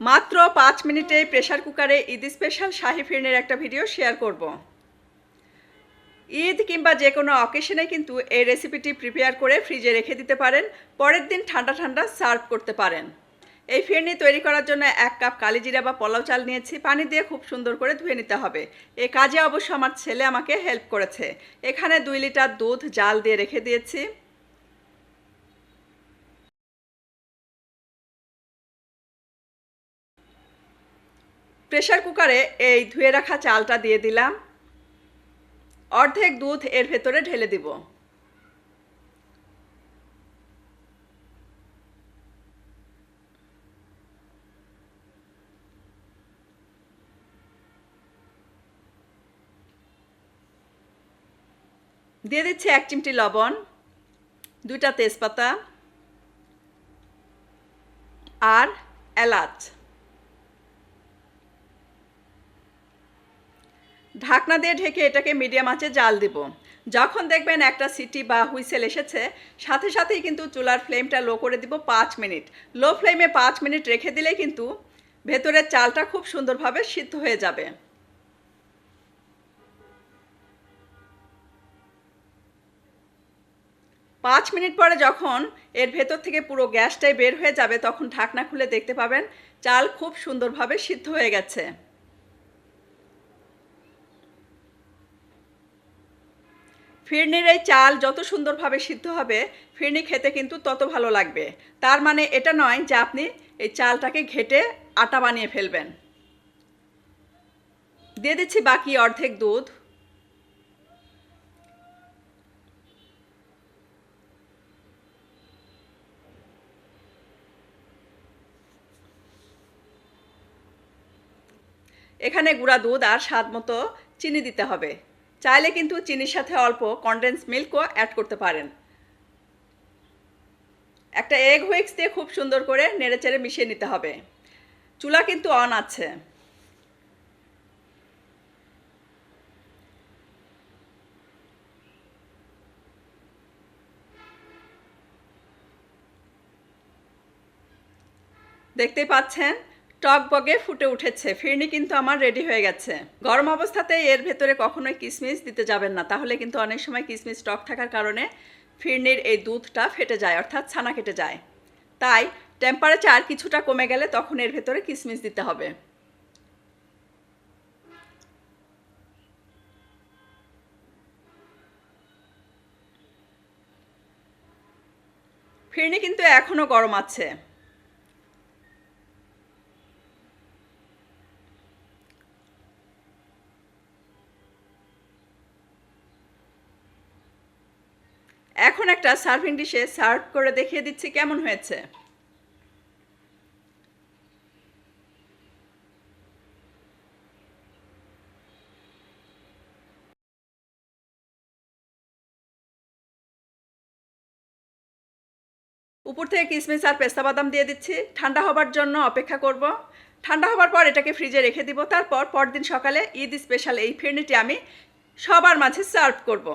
মাত্র পাঁচ মিনিটে প্রেশার কুকারে ঈদ স্পেশাল শাহি ফিরনের একটা ভিডিও শেয়ার করব। ঈদ কিংবা যে কোনো অকেশনে কিন্তু এই রেসিপিটি প্রিপেয়ার করে ফ্রিজে রেখে দিতে পারেন, পরের দিন ঠান্ডা ঠান্ডা সার্ভ করতে পারেন। এই ফিরনি তৈরি করার জন্য এক কাপ কালিজিরা বা পোলাও চাল নিয়েছি, পানি দিয়ে খুব সুন্দর করে ধুয়ে নিতে হবে। এ কাজে অবশ্য আমার ছেলে আমাকে হেল্প করেছে। এখানে দুই লিটার দুধ জাল দিয়ে রেখে দিয়েছি। প্রেশার কুকারে এই ধুয়ে রাখা চালটা দিয়ে দিলাম। অর্ধেক দুধ এর ভেতরে ঢেলে দিব। দিয়ে দিচ্ছি এক চিমটি লবণ, দুইটা তেজপাতা আর এলাচ। ঢাকনা দিয়ে ঢেকে এটাকে মিডিয়াম আঁচে জাল দিব। যখন দেখবেন একটা সিটি বা হুইসেল এসেছে, সাথে সাথেই কিন্তু চুলার ফ্লেমটা লো করে দিব পাঁচ মিনিট। লো ফ্লেমে পাঁচ মিনিট রেখে দিলেই কিন্তু ভেতরের চালটা খুব সুন্দরভাবে সিদ্ধ হয়ে যাবে। পাঁচ মিনিট পরে যখন এর ভেতর থেকে পুরো গ্যাসটাই বের হয়ে যাবে, তখন ঢাকনা খুলে দেখতে পাবেন চাল খুব সুন্দরভাবে সিদ্ধ হয়ে গেছে। ফিরনির এই চাল যত সুন্দরভাবে সিদ্ধ হবে, ফিরনি খেতে কিন্তু তত ভালো লাগবে। তার মানে এটা নয় যে আপনি এই চালটাকে ঘেটে আটা বানিয়ে ফেলবেন। দিয়ে দিচ্ছি বাকি অর্ধেক দুধ। এখানে গুঁড়া দুধ আর স্বাদ মতো চিনি দিতে হবে। চাইলে কিন্তু চিনির সাথে অল্প কনডেন্স মিল্কও অ্যাড করতে পারেন। একটা এগ হুইক্স দিয়ে খুব সুন্দর করে নেড়েচেড়ে মিশিয়ে নিতে হবে। চুলা কিন্তু অন আছে। দেখতেই পাচ্ছেন? টক বগে ফুটে উঠেছে। ফিরনি কিন্তু আমার রেডি হয়ে গেছে। গরম অবস্থাতে এর ভেতরে কখনোই কিসমিস দিতে যাবেন না। তাহলে কিন্তু অনেক সময় কিসমিস টক থাকার কারণে ফিরনির এই দুধটা ফেটে যায়, অর্থাৎ ছানা কেটে যায়। তাই টেম্পারেচার কিছুটা কমে গেলে তখন এর ভেতরে কিসমিস দিতে হবে। ফিরনি কিন্তু এখনও গরম আছে। এখন একটা সার্ভিং ডিশে সার্ভ করে দেখিয়ে দিচ্ছি কেমন হয়েছে। উপর থেকে কিশমিশ আর পেস্তা বাদাম দিয়ে দিচ্ছি। ঠান্ডা হবার জন্য অপেক্ষা করব। ঠান্ডা হবার পর এটাকে ফ্রিজে রেখে দিব। তারপর পরদিন সকালে ঈদ স্পেশাল এই ফিরনিটি আমি সবার মাঝে সার্ভ করব।